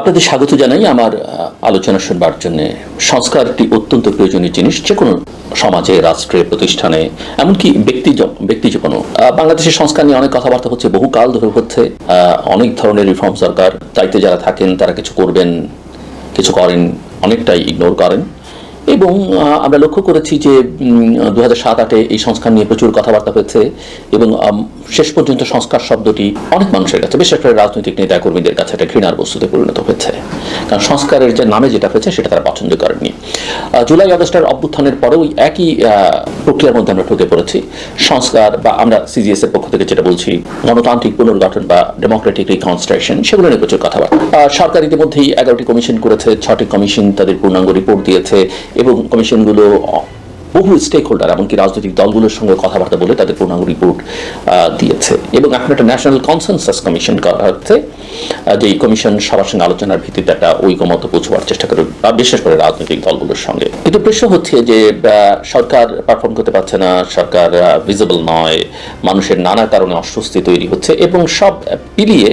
আপনাদের স্বাগত জানাই আমার আলোচনা শুনবার জন্য। সংস্কার একটি অত্যন্ত প্রয়োজনীয় জিনিস যে কোনো সমাজে, রাষ্ট্রে, প্রতিষ্ঠানে, এমনকি ব্যক্তি ব্যক্তি জীবনও। বাংলাদেশের সংস্কার নিয়ে অনেক কথাবার্তা হচ্ছে বহু কাল ধরে হচ্ছে। অনেক ধরনের রিফর্ম সরকার দায়িত্বে যারা থাকেন, তারা কিছু করবেন, কিছু করেন, অনেকটাই ইগনোর করেন। এবং আমরা লক্ষ্য করেছি যে দু হাজার সাত আটে এই সংস্কার নিয়ে প্রচুর কথাবার্তা হয়েছে। এবং শেষ পর্যন্ত সংস্কার শব্দটি অনেক মানুষের কাছে বিশেষ করে রাজনৈতিক নেতা কর্মীদের কাছে একটা ঘৃণার বস্তুতে পরিণত হয়েছে। কারণ সংস্কারের যে নামে যেটা হয়েছে সেটা তারা পছন্দ করেননি। আহ, জুলাই আগস্টের অভ্যুত্থানের পরেও একই প্রক্রিয়ার মধ্যে আমরা ঢুকে পড়েছি। সংস্কার বা আমরা সিজিএস এর পক্ষ থেকে যেটা বলছি গণতান্ত্রিক পুনর্গঠন বা ডেমোক্রেটিক রিকনস্ট্রাকশন সেগুলো নিয়ে প্রচুর কথাবার্তা। সরকার ইতিমধ্যেই এগারোটি কমিশন করেছে ছটি কমিশন তাদের পূর্ণাঙ্গ রিপোর্ট দিয়েছে এবং কমিশনগুলো বহু স্টেক হোল্ডার এমনকি রাজনৈতিক দলগুলোর সঙ্গে কথাবার্তা বলে তাদের পূর্ণাঙ্গ রিপোর্ট দিয়েছে। এবং এখন একটা ন্যাশনাল কনসেনসাস কমিশন করা হচ্ছে যে এই কমিশন সবার সঙ্গে আলোচনার ভিত্তিতে একটা ঐকমত পৌঁছবার চেষ্টা করে, বা বিশেষ করে রাজনৈতিক দলগুলোর সঙ্গে। কিন্তু প্রশ্ন হচ্ছে যে সরকার পারফর্ম করতে পারছে না, সরকার ভিজিবল নয়, মানুষের নানা কারণে অস্বস্তি তৈরি হচ্ছে, এবং সব পিলিয়ে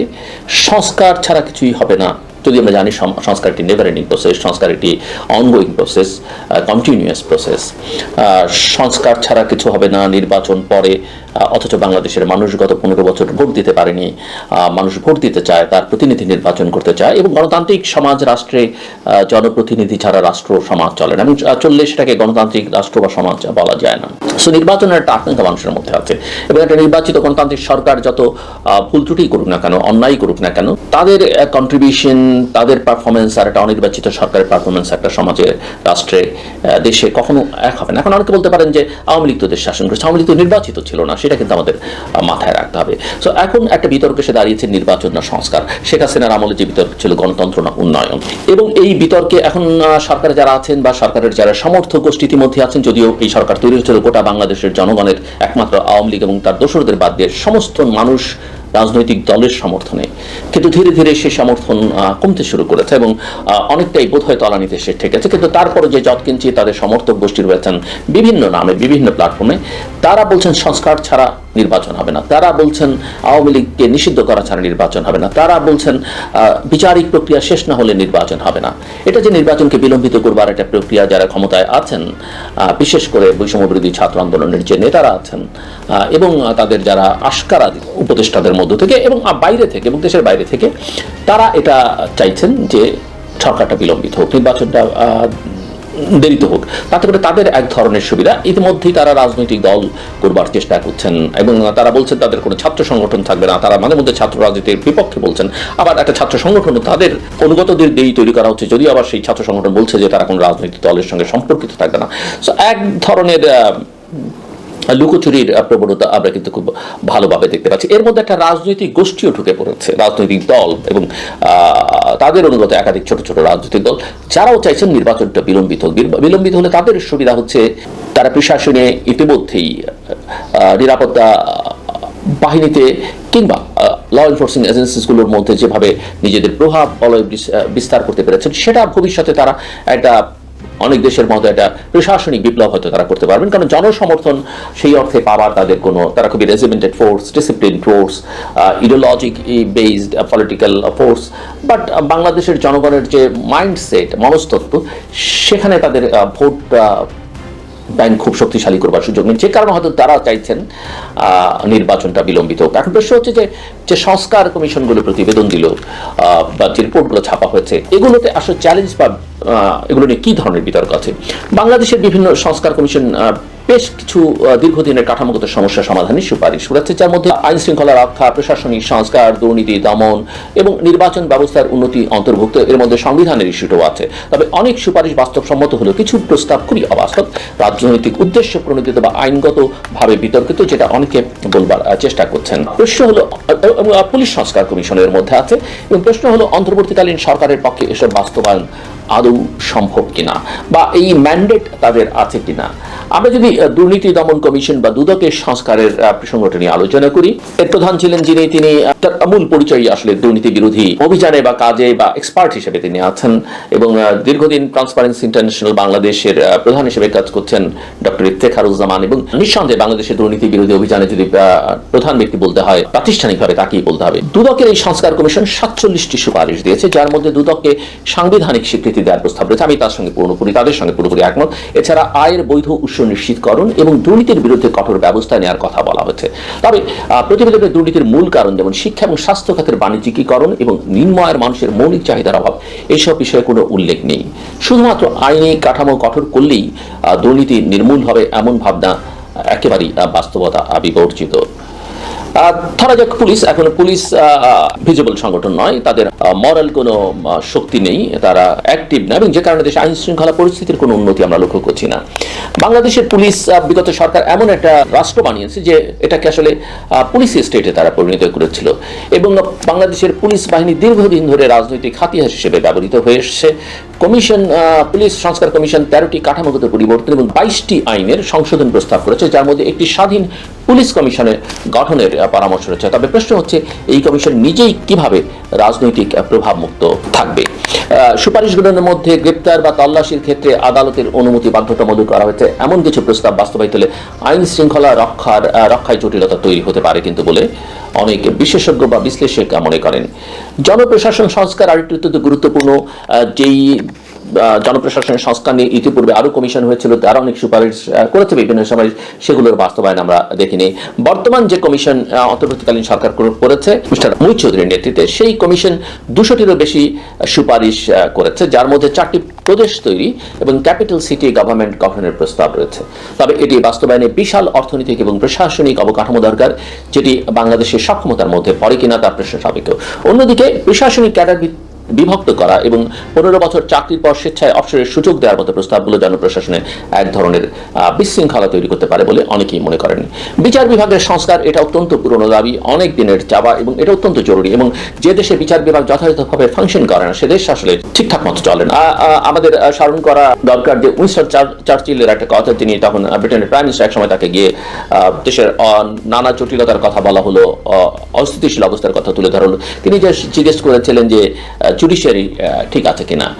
সংস্কার ছাড়া কিছুই হবে না। যদি আমরা জানি সংস্কার একটি নেভার এন্ডিং প্রসেস সংস্কার একটি অনগোয়িং প্রসেস কন্টিনিউয়াস প্রসেস সংস্কার ছাড়া কিছু হবে না, নির্বাচন পরে অথচ বাংলাদেশের মানুষ গত পনেরো বছর ভোট দিতে পারেনি মানুষ ভোট দিতে চায়, তার প্রতিনিধি নির্বাচন করতে চায় এবং গণতান্ত্রিক সমাজ রাষ্ট্রে জনপ্রতিনিধি ছাড়া রাষ্ট্র সমাজ চলে না। এবং চললে সেটাকে গণতান্ত্রিক রাষ্ট্র বা সমাজ বলা যায় না। সো নির্বাচনের একটা আকাঙ্ক্ষা মানুষের মধ্যে আছে। এবং একটা নির্বাচিত গণতান্ত্রিক সরকার যত ভুল ত্রুটি করুক না কেন, অন্যায় করুক না কেন, তাদের কন্ট্রিবিউশন তাদের পারফরমেন্স আর একটা অনির্বাচিত সরকারের পারফরমেন্স একটা সমাজে, রাষ্ট্রে দেশে কখনো এক হবে না। এখন অনেকে বলতে পারেন যে আওয়ামী লীগ তো দেশ শাসন করেছে, আওয়ামী লীগ তো নির্বাচিত ছিল না সেটা কিন্তু আমাদের মাথায় রাখতে হবে। সো এখন একটা বিতর্ক এসে দাঁড়িয়েছে নির্বাচন না সংস্কার। শেখ হাসিনার আমলে যে বিতর্ক ছিল গণতন্ত্র না উন্নয়ন। এবং এই বিতর্কে এখন সরকারে যারা আছেন বা সরকারের যারা সমর্থক গোষ্ঠী ইতিমধ্যে আছেন, যদিও এই সরকার তৈরি হয়েছিল গোটা বাংলাদেশের জনগণের একমাত্র আওয়ামী লীগ এবং তার দোষরদের বাদ দিয়ে সমস্ত মানুষ রাজনৈতিক দলের সমর্থনে। কিন্তু ধীরে ধীরে সে সমর্থন কমতে শুরু করেছে এবং অনেকটাই বোধ হয় তলানিতে সে ঠেকেছে। কিন্তু তারপরে যে যৎকিঞ্চি তাদের সমর্থক গোষ্ঠী রয়েছেন বিভিন্ন নামে, বিভিন্ন প্ল্যাটফর্মে তারা বলছেন, সংস্কার ছাড়া নির্বাচন হবে না। তারা বলছেন আওয়ামী লীগকে নিষিদ্ধ করা ছাড়া নির্বাচন হবে না। তারা বলছেন বিচারিক প্রক্রিয়া শেষ না হলে নির্বাচন হবে না। এটা যে নির্বাচনকে বিলম্বিত করবার একটা প্রক্রিয়া যারা ক্ষমতায় আছেন বিশেষ করে বৈষম্যবিরোধী ছাত্র আন্দোলনের যে নেতারা আছেন এবং তাদের যারা আশকারা উপদেষ্টাদের মধ্য থেকে এবং বাইরে থেকে এবং দেশের বাইরে থেকে, তারা এটা চাইছেন যে সরকারটা বিলম্বিত হোক। নির্বাচনটা দেরিতে হোক। তাতে করে তাদের এক ধরনের সুবিধা। ইতিমধ্যেই তারা রাজনৈতিক দল করবার চেষ্টা করছেন এবং তারা বলছেন তাদের কোনো ছাত্র সংগঠন থাকবে না। তারা মাঝে মধ্যে ছাত্র রাজনীতির বিপক্ষে বলছেন। আবার একটা ছাত্র সংগঠনও তাদের অনুগতদের দিয়েই তৈরি করা হচ্ছে। যদি আবার সেই ছাত্র সংগঠন বলছে যে তারা কোনো রাজনৈতিক দলের সঙ্গে সম্পর্কিত থাকবে না। সো এক ধরনের লুকোচুরির প্রবণতা আমরা কিন্তু খুব ভালোভাবে দেখতে পাচ্ছি। এর মধ্যে একটা রাজনৈতিক গোষ্ঠীও ঢুকে পড়েছে, রাজনৈতিক দল এবং তাদের অনুগত একাধিক ছোট ছোট রাজনৈতিক দল। যারাও চাইছেন নির্বাচনটা বিলম্বিত বিলম্বিত হলে তাদের সুবিধা হচ্ছে তারা প্রশাসনে ইতিমধ্যেই নিরাপত্তা বাহিনীতে কিংবা ল এনফোর্সিং এজেন্সিসগুলোর মধ্যে যেভাবে নিজেদের প্রভাব বিস্তার করতে পেরেছেন, সেটা ভবিষ্যতে তারা একটা অনেক দেশের মতো একটা প্রশাসনিক বিপ্লব হয়তো তারা করতে পারবেন। কারণ জনসমর্থন, সেই অর্থে পাওয়ার তাদের কোনো, তারা খুবই regimented force discipline force ideologic based political force but বাংলাদেশের জনগণের যে মাইন্ডসেট মনস্তত্ব, সেখানে তাদের ভোট ব্যাংক খুব শক্তিশালী করবার সুযোগ নেই। যে কারণে হয়তো তারা চাইছেন নির্বাচনটা বিলম্বিত হোক। এখন প্রশ্ন হচ্ছে যে যে সংস্কার কমিশনগুলো প্রতিবেদন দিল বা যে রিপোর্টগুলো ছাপা হয়েছে, এগুলোতে আসলে চ্যালেঞ্জ বা এগুলো নিয়ে কী ধরনের বিতর্ক আছে? বাংলাদেশের বিভিন্ন সংস্কার কমিশন বেশ কিছু দীর্ঘদিনের কাঠামোগত সমস্যা সমাধানের সুপারিশ করেছে, যার মধ্যে আইন শৃঙ্খলা রক্ষা, প্রশাসনিক সংস্কার, দুর্নীতি দমন এবং নির্বাচন ব্যবস্থার উন্নতি অন্তর্ভুক্ত, এর মধ্যে সংবিধানের ইস্যুটাও আছে। তবে অনেক সুপারিশ বাস্তবসম্মত হলেও কিছু প্রস্তাব খুবই অবাস্তব। রাজনৈতিক উদ্দেশ্য প্রণোদিত বা আইনগতভাবে বিতর্কিত, যেটা অনেকে বলবার চেষ্টা করছেন। প্রশ্ন হলো পুলিশ সংস্কার কমিশনের মধ্যে আছে, এবং প্রশ্ন হলো, অন্তর্বর্তীকালীন সরকারের পক্ষে এসব বাস্তবায়ন আদৌ সম্ভব কিনা? বা এই ম্যান্ডেট তাদের আছে কিনা? আমরা যদি দুর্নীতি দমন কমিশন বা দুদকের সংস্কারের প্রসঙ্গটা নিয়ে আলোচনা করি, এর প্রধান ছিলেন যিনি, তিনি মূল পরিচয় আসলে দুর্নীতি বিরোধী অভিযানে বা কাজে বা এক্সপার্ট হিসেবে তিনি আছেন এবং দীর্ঘদিন ট্রান্সপারেন্সি ইন্টারন্যাশনাল বাংলাদেশের প্রধান হিসেবে কাজ করছেন ডক্টর ইফতেখারুজ্জামান এবং নিঃসন্দেহে বাংলাদেশের দুর্নীতি বিরোধী অভিযানে যদি প্রধান ব্যক্তি বলতে হয়, প্রাতিষ্ঠানিকভাবে তাকেই বলতে হবে। দুদকের এই সংস্কার কমিশন সাতচল্লিশটি সুপারিশ দিয়েছে, যার মধ্যে দুদককে সাংবিধানিক স্বীকৃতি দেওয়ার প্রস্তাব রয়েছে। আমি তার সঙ্গে পুরোপুরি তাদের সঙ্গে পুরোপুরি একমত। এছাড়া আয়ের বৈধ উৎস নিশ্চিতকরণ এবং দুর্নীতির বিরুদ্ধে কঠোর ব্যবস্থা নেওয়ার কথা বলা হয়েছে। তবে প্রতিবেদনে দুর্নীতির মূল কারণ যেমন শিক্ষা এবং স্বাস্থ্য খাতের বাণিজ্যিকীকরণ এবং নিম্নয়ের মানুষের মৌলিক চাহিদার অভাব এইসব বিষয়ে কোনো উল্লেখ নেই। শুধুমাত্র আইনি কাঠামো কঠোর করলেই দুর্নীতি নির্মূল হবে এমন ভাবনা একেবারেই বাস্তবতা বিবর্জিত ধরা যাক পুলিশ, এখন পুলিশ ভিজিবল সংগঠন নয়, তাদের মরাল কোনো শক্তি নেই, তারা অ্যাক্টিভ না, এবং যে কারণে দেশে আইন শৃঙ্খলা পরিস্থিতির কোনো উন্নতি আমরা লক্ষ্য করছি না। বাংলাদেশের পুলিশ বিগত সরকার এমন একটা রাষ্ট্র বানিয়েছে যে এটাকে আসলে পুলিশ স্টেটে তারা পরিণত করেছিল। এবং বাংলাদেশের পুলিশ বাহিনী দীর্ঘদিন ধরে রাজনৈতিক হাতিয়ার হিসেবে ব্যবহৃত হয়ে এসছে। কমিশন পুলিশ সংস্কার কমিশন তেরোটি কাঠামোগত পরিবর্তন এবং বাইশটি আইনের সংশোধন প্রস্তাব করেছে, যার মধ্যে একটি স্বাধীন পুলিশ কমিশনের গঠনের পরামর্শ রয়েছে। তবে প্রশ্ন হচ্ছে, এই কমিশন নিজেই কীভাবে রাজনৈতিক প্রভাবমুক্ত থাকবে? সুপারিশগুলোর মধ্যে গ্রেপ্তার বা তল্লাশির ক্ষেত্রে আদালতের অনুমতি বাধ্যতামূলক করা হয়েছে। এমন কিছু প্রস্তাব বাস্তবায়িত হলে আইন শৃঙ্খলা রক্ষার রক্ষায় জটিলতা তৈরি হতে পারে কিন্তু বলে অনেক বিশেষজ্ঞ বা বিশ্লেষক মনে করেন। জনপ্রশাসন সংস্কার আরেকটি অত্যন্ত গুরুত্বপূর্ণ যেই জনপ্রশাসনের সংস্কার নিয়ে ইতিপূর্বে আরও কমিশন হয়েছিল, তারা অনেক সুপারিশ করেছে বিভিন্ন সময় সেগুলোর বাস্তবায়ন আমরা দেখিনি। বর্তমান যে কমিশন অন্তর্বর্তীকালীন সরকার করে- করেছে, মিস্টার মুই চৌধুরীর নেতৃত্বে, সেই কমিশন দুশোটিরও বেশি সুপারিশ করেছে, যার মধ্যে চারটি প্রদেশ তৈরি এবং ক্যাপিটাল সিটি গভর্নমেন্ট গঠনের প্রস্তাব রয়েছে। তবে এটি বাস্তবায়নে বিশাল অর্থনৈতিক এবং প্রশাসনিক অবকাঠামো দরকার, যেটি বাংলাদেশের সক্ষমতার মধ্যে পড়ে কিনা তার প্রশ্ন সাপেক্ষ। অন্যদিকে, প্রশাসনিক ক্যাডার বিভক্ত করা এবং পনেরো বছর চাকরির পর স্বেচ্ছায় অবসরের সুযোগ দেওয়ার মতো প্রস্তাবগুলো জনপ্রশাসনে এক ধরনের বিশৃঙ্খলা তৈরি করতে পারে বলে অনেকেই মনে করেন। বিচার বিভাগের সংস্কার এটা অত্যন্ত পুরনো দাবি, অনেক দিনের চাওয়া এবং এটা অত্যন্ত জরুরি এবং যে দেশে বিচার বিভাগ যথাযথভাবে ফাংশন করে না, সে দেশ আসলে ঠিকঠাক মতো চলে না। আমাদের স্মরণ করা দরকার যে উইনস্টন চার- চার্চিলের একটা কথা, তিনি তখন ব্রিটেনের প্রাইম মিনিস্টার এক সময় তাকে গিয়ে দেশের নানা জটিলতার কথা বলা হলো অস্থিতিশীল অবস্থার কথা তুলে ধরা হলো তিনি যে জিজ্ঞেস করেছিলেন যে জুডিশিয়ারি ঠিক আছে কিনা?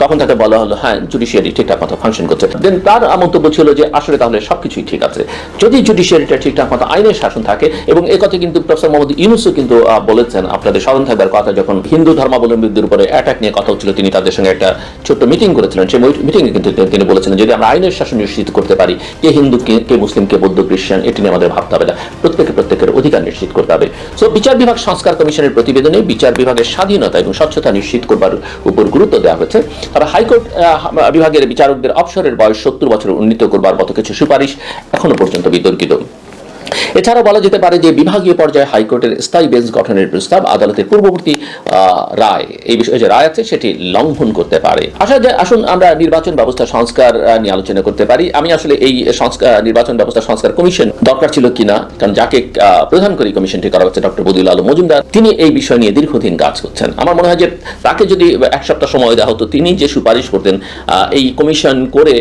তখন তাকে বলা হলো হ্যাঁ জুডিশিয়ারি ঠিকঠাক মতো ফাংশন করছে। দেন তার মন্তব্য ছিল যে, আসলে তাহলে সবকিছুই ঠিক আছে। যদি জুডিশিয়ারিটা ঠিকঠাক মতো আইনের শাসন থাকে, এবং এ কথা কিন্তু প্রফেসর মোহাম্মদ ইউনুসও কিন্তু বলেছেন, আপনাদের স্মরণ থাকবার কথা, যখন হিন্দু ধর্মাবলম্বীদের উপরে অ্যাটাক নিয়ে কথা হচ্ছিল, তিনি তাদের সঙ্গে একটা ছোট্ট মিটিং করেছিলেন। সেই মিটিংয়ে কিন্তু তিনি- বলেছিলেন যদি আমরা আইনের শাসন নিশ্চিত করতে পারি, কে হিন্দু, কে মুসলিম, কে বৌদ্ধ খ্রিস্টান, এটি নিয়ে আমাদের ভাবতে হবে না। প্রত্যেকে প্রত্যেকের অধিকার নিশ্চিত করতে হবে। সো বিচার বিভাগ সংস্কার কমিশনের প্রতিবেদনে বিচার বিভাগের স্বাধীনতা এবং স্বচ্ছতা নিশ্চিত করবার উপর গুরুত্ব দেওয়া হয়েছে। তবে হাইকোর্ট বিভাগের বিচারকদের অবসরের বয়স সত্তর বছর উন্নীত করবার মতো কিছু সুপারিশ এখনও পর্যন্ত বিতর্কিত। এছাড়া বলা যেতে পারে যে বিভাগীয় পর্যায়ে হাইকোর্টের স্থায়ী বেঞ্চ গঠনের প্রস্তাব আদালতের পূর্ববর্তী রায়, এই বিষয়ে যে রায় আছে সেটি লঙ্ঘন করতে পারে। আসা যায় আসুন আমরা নির্বাচন ব্যবস্থা সংস্কার নিয়ে আলোচনা করতে পারি। আমি আসলে এই নির্বাচন ব্যবস্থা সংস্কার কমিশন দরকার ছিল কিনা, কারণ যাকে প্রধান করে কমিশনটি করা হচ্ছে ডক্টর বদিউল আলম মজুমদার, তিনি এই বিষয় নিয়ে দীর্ঘদিন কাজ করছেন। আমার মনে হয় যে তাকে যদি এক সপ্তাহ সময় দেওয়া হতো, তিনি যে সুপারিশ করতেন এই কমিশন করে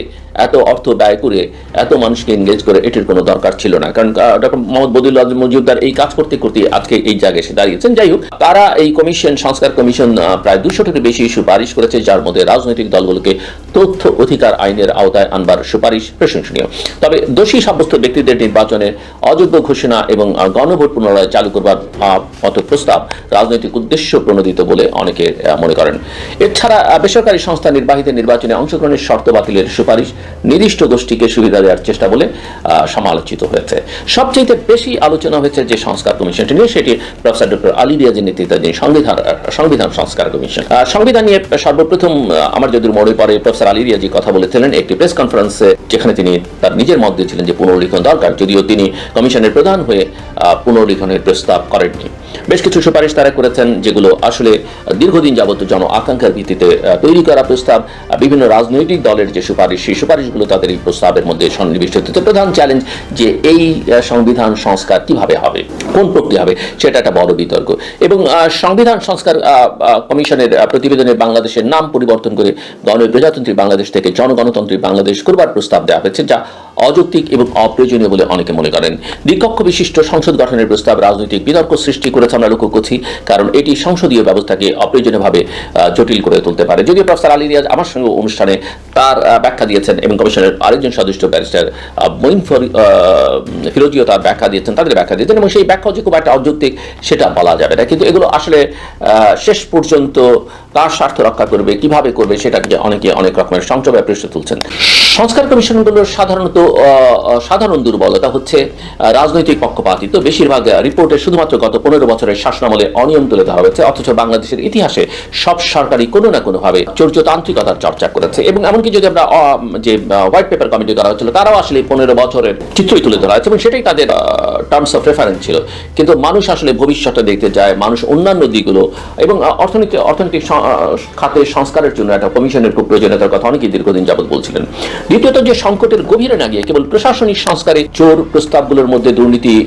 এত অর্থ ব্যয় করে, এত মানুষকে এনগেজ করে, এটির কোনো দরকার ছিল না। কারণ ডক্টর মোহাম্মদ আজম মজুমদার এই কাজ করতে করতে আজকে এই জায়গায় এসে দাঁড়িয়েছেন। যাই হোক, তারা এই কমিশন, সংস্কার কমিশন প্রায় বেশি সুপারিশ করেছে, যার মধ্যে রাজনৈতিক দলগুলোকে তথ্য অধিকার আইনের আওতায় আনবার সুপারিশ প্রশংসনীয়। তবে দোষী সাব্যস্ত ব্যক্তিদের নির্বাচনে অযোগ্য ঘোষণা এবং গণভোট পুনরায় চালু করবার প্রস্তাব রাজনৈতিক উদ্দেশ্য প্রণোদিত বলে অনেকে মনে করেন। এছাড়া বেসরকারি সংস্থা নির্বাহীদের নির্বাচনে অংশগ্রহণের শর্ত বাতিলের সুপারিশ নির্দিষ্ট গোষ্ঠীকে সুবিধা দেওয়ার চেষ্টা বলে সমালোচিত হয়েছে। সবচেয়ে বেশি আলোচনা হয়েছে যে সংস্কার কমিশনটি নিয়ে, সেটি প্রফেসর ডক্টর আলী রিয়াজের নেতৃত্বাধীন সংবিধান সংবিধান সংস্কার কমিশন। সংবিধান নিয়ে সর্বপ্রথম আমার যদি মনে পড়ে, প্রফেসর আলী রিয়াজি কথা বলেছিলেন একটি প্রেস কনফারেন্সে, যেখানে তিনি তার নিজের মত দিয়েছিলেন যে পুনর্লিখন দরকার, যদিও তিনি কমিশনের প্রধান হয়ে পুনর্লিখনের প্রস্তাব করেননি। বেশ কিছু সুপারিশ তারা করেছেন, যেগুলো আসলে দীর্ঘদিন যাবত জন আকাঙ্ক্ষার ভিত্তিতে তৈরি করা প্রস্তাব বিভিন্ন রাজনৈতিক দলের যে সুপারিশ, সেই সুপারিশগুলো তাদের এই প্রস্তাবের মধ্যে সন্নিবিষ্ট। হচ্ছে প্রধান চ্যালেঞ্জ যে এই সংবিধান সংস্কার কীভাবে হবে? কোন প্রক্রিয়া হবে? সেটা একটা বড় বিতর্ক। এবং সংবিধান সংস্কার কমিশনের প্রতিবেদনে বাংলাদেশের নাম পরিবর্তন করে গণ প্রজাতন্ত্রী বাংলাদেশ থেকে জনগণতন্ত্রী বাংলাদেশ করবার প্রস্তাব দেওয়া হয়েছে, যা অযৌক্তিক এবং অপ্রয়োজনীয় বলে অনেকে মনে করেন। দ্বিকক্ষ বিশিষ্ট সংসদ গঠনের প্রস্তাব রাজনৈতিক বিতর্ক সৃষ্টি করেছে। আমরা লক্ষ্য করছি, কারণ এটি সংসদীয় ব্যবস্থাকে অপ্রয়োজনীয়ভাবে জটিল করে তুলতে পারে। যদিও প্রফেসর আলী রিয়াজ আমার সঙ্গে অনুষ্ঠানে তার ব্যাখ্যা দিয়েছেন এবং কমিশনের আরেকজন সদস্য ব্যারিস্টার মঈন ফিরোজিও তার ব্যাখ্যা দিয়েছেন, তাদের ব্যাখ্যা দিয়েছেন এবং সেই ব্যাখ্যা যে খুব একটা অযৌক্তিক সেটা বলা যাবে না। কিন্তু এগুলো আসলে শেষ পর্যন্ত কার স্বার্থ রক্ষা করবে, কীভাবে করবে সেটাকে অনেকে অনেক রকমের সংশয় তুলছেন। সংস্কার কমিশনগুলোর সাধারণত সাধারণ দুর্বলতা হচ্ছে রাজনৈতিক পক্ষপাতিত্ব বেশিরভাগ রিপোর্টে শুধুমাত্র গত পনেরো বছরের শাসনামলে অনিয়ম তুলে ধরা হয়েছে, অথচ বাংলাদেশের ইতিহাসে সব সরকারই কোনো না কোনোভাবে চর্যতান্ত্রিকতার চর্চা করেছে। এবং এমনকি যদি আমরা যে হোয়াইট পেপার কমিটি করা হয়েছিল তারাও আসলে পনেরো বছরের চিত্রই তুলে ধরা হয়েছে এবং সেটাই তাদের টার্মস অফ রেফারেন্স ছিল। কিন্তু মানুষ আসলে ভবিষ্যতে দেখতে চায়, মানুষ অন্যান্য দিকগুলো এবং অর্থনীতি, অর্থনৈতিক খাতের সংস্কারের জন্য একটা কমিশনের খুব প্রয়োজনীয়তার কথা অনেকেই দীর্ঘদিন যাবত বলছিলেন। দ্বিতীয়ত যে সংকটের গভীরে না গিয়ে কেবল প্রশাসনিক সংস্কারে চোর প্রস্তাবগুলোর মধ্যে দুর্নীতি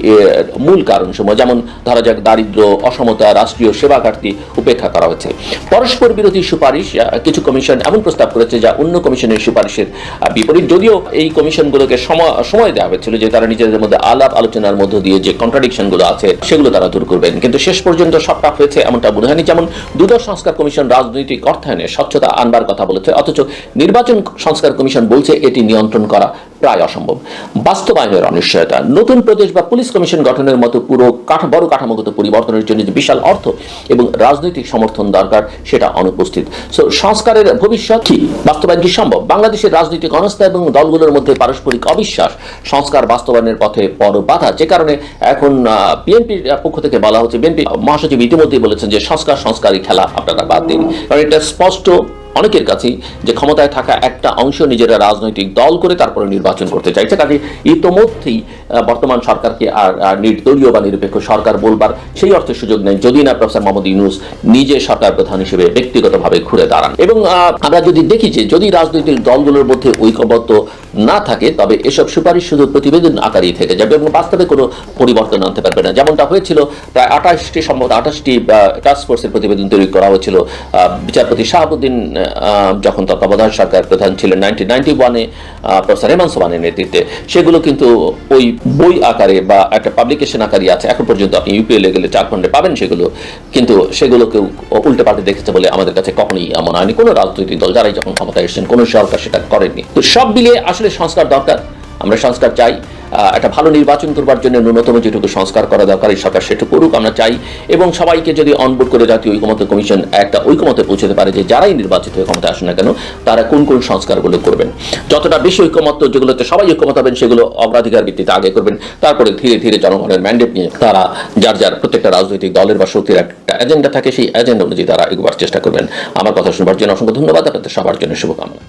মূল কারণ সময় যেমন ধরা যাক দারিদ্র, অসমতা, রাষ্ট্রীয় সেবা ঘাটতি উপেক্ষা করা হচ্ছে। পরস্পর বিরোধী সুপারিশ কিছু কমিশন এমন প্রস্তাব করেছে যা অন্য কমিশনের সুপারিশের বিপরীত। যদিও এই কমিশনগুলোকে সময়- দেওয়া হয়েছিল যে তারা নিজেদের মধ্যে আলাপ আলোচনার মধ্য দিয়ে যে কন্ট্রাডিকশনগুলো আছে, সেগুলো তারা দূর করবেন। কিন্তু শেষ পর্যন্ত সবটা হয়েছে এমনটা মনে হয়নি, যেমন দুদক সংস্কার কমিশন রাজনৈতিক অর্থায়নে স্বচ্ছতা আনবার কথা বলেছে, অথচ নির্বাচন সংস্কার কমিশন বলছে এটি নিয়ন্ত্রণ করা প্রায় অসম্ভব। বাস্তবায়নের অনিশ্চয়তা। নতুন প্রদেশ বা পুলিশ কমিশন গঠনের মতো পুরো কাঠা, বড় কাঠামোগত পরিবর্তনের জন্য যে বিশাল অর্থ এবং রাজনৈতিক সমর্থন দরকার, সেটা অনুপস্থিত। সো সংস্কারের ভবিষ্যৎ কি? বাস্তবায়ন কি সম্ভব? বাংলাদেশের রাজনৈতিক অনস্থা এবং দলগুলোর মধ্যে পারস্পরিক অবিশ্বাস, সংস্কার বাস্তবায়নের পথে বড় বাধা, যে কারণে এখন বিএনপির পক্ষ থেকে বলা হচ্ছে, বিএনপি মহাসচিব ইতিমধ্যেই বলেছেন যে সংস্কার, সংস্কারই খেলা, আপনারা বাদ দিন। কারণ এটা স্পষ্ট অনেকের কাছেই যে ক্ষমতায় থাকা একটা অংশ নিজেরা রাজনৈতিক দল করে তারপরে নির্বাচন করতে চাইছে কাজে ইতোমধ্যেই বর্তমান সরকারকে আর নির্দলীয় বা নিরপেক্ষ সরকার বলবার সেই অর্থে সুযোগ নেই। যদি না, প্রফেসর মোহাম্মদ ইউনুস নিজে সরকার প্রধান হিসেবে ব্যক্তিগতভাবে ঘুরে দাঁড়ান। এবং আমরা যদি দেখি যে যদি রাজনৈতিক দলগুলোর মধ্যে ঐক্যবদ্ধ না থাকে, তবে এসব সুপারিশ শুধু প্রতিবেদন আকারেই থেকে যাবে এবং বাস্তবে কোনো পরিবর্তন আনতে পারবে না। যেমনটা হয়েছিল, প্রায় আঠাশটি সম্ভবত আঠাশটি টাস্ক ফোর্সের প্রতিবেদন তৈরি করা হয়েছিল বিচারপতি শাহাবুদ্দিন যখন তত্ত্বাবধায়ক সরকার প্রধান ছিলেন নাইনটিন নাইনটি ওয়ানে প্রফেসর হেমন্ত সোমানের নেতৃত্বে, সেগুলো কিন্তু ওই বই আকারে বা একটা পাবলিকেশন আকারে আছে। এখন পর্যন্ত আপনি ইউপিএলে গেলে চার খন্ডে পাবেন সেগুলো। কিন্তু সেগুলোকে উল্টে পাল্টে দেখেছে বলে আমাদের কাছে কখনোই এমন হয়নি। কোনো রাজনৈতিক দল যারাই যখন ক্ষমতায় এসেছেন, কোনো সরকার সেটা করেননি। তো সব মিলিয়ে আসলে সংস্কার দরকার। আমরা সংস্কার চাই। একটা ভালো নির্বাচন করবার জন্য ন্যূনতম যেটুকু সংস্কার করা দরকার, এই সরকার সেটুকু করুক, আমরা চাই। এবং সবাইকে যদি অনবোর্ড করে জাতীয় ঐকমত্য কমিশন একটা ঐকমতে পৌঁছতে পারে যে যারাই নির্বাচিত হয়ে আসুন না কেন, তারা কোন কোন সংস্কারগুলো করবেন। যতটা বেশি ঐকমত্য যেগুলোতে সবাই ঐকমত হবেন সেগুলো অগ্রাধিকার ভিত্তিতে আগে করবেন। তারপরে ধীরে ধীরে জনগণের ম্যান্ডেট নিয়ে তারা যার যার প্রত্যেকটা রাজনৈতিক দলের বা শক্তির একটা এজেন্ডা থাকে, সেই এজেন্ডা অনুযায়ী তারা এগোবার চেষ্টা করবেন। আমার কথা শুনবার জন্য অসংখ্য ধন্যবাদ, আপনাদের সবার জন্য শুভকামনা।